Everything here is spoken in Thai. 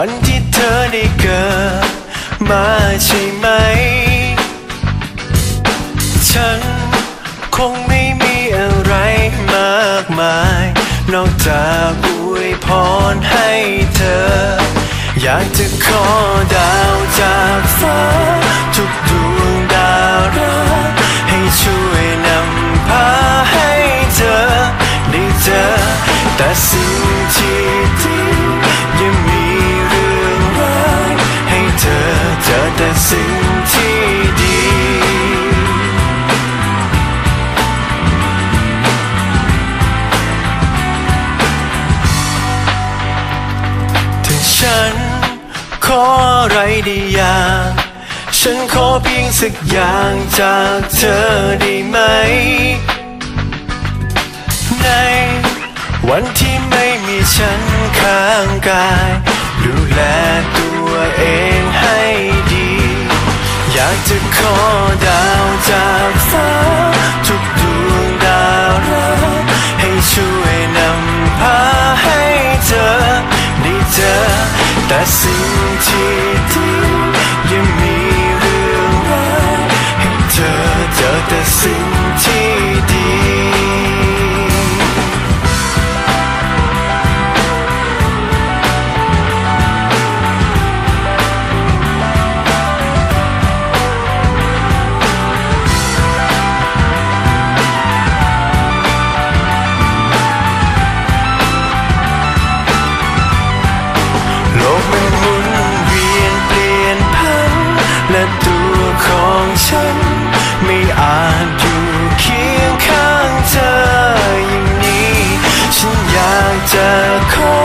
ันที่เธอได้เกิดมาใช่ไหม ฉันคงไม่มีอะไรมากมาย นอกจากอวยพรให้เธอ อยากจะขอดาวจากฟ้าทุกดวงดาวรักให้ช่วยนำพาให้เธอ ได้เจอแต่สิ่งที่ดี ออะไรดีอย่างฉันขอเพียงสักอย่างจากเธอได้ไหม ในวันที่ไม่มีฉันข้างกาย ดูแลตัวเองให้ดี อยากจะขอได้ แต่ Santa Claus.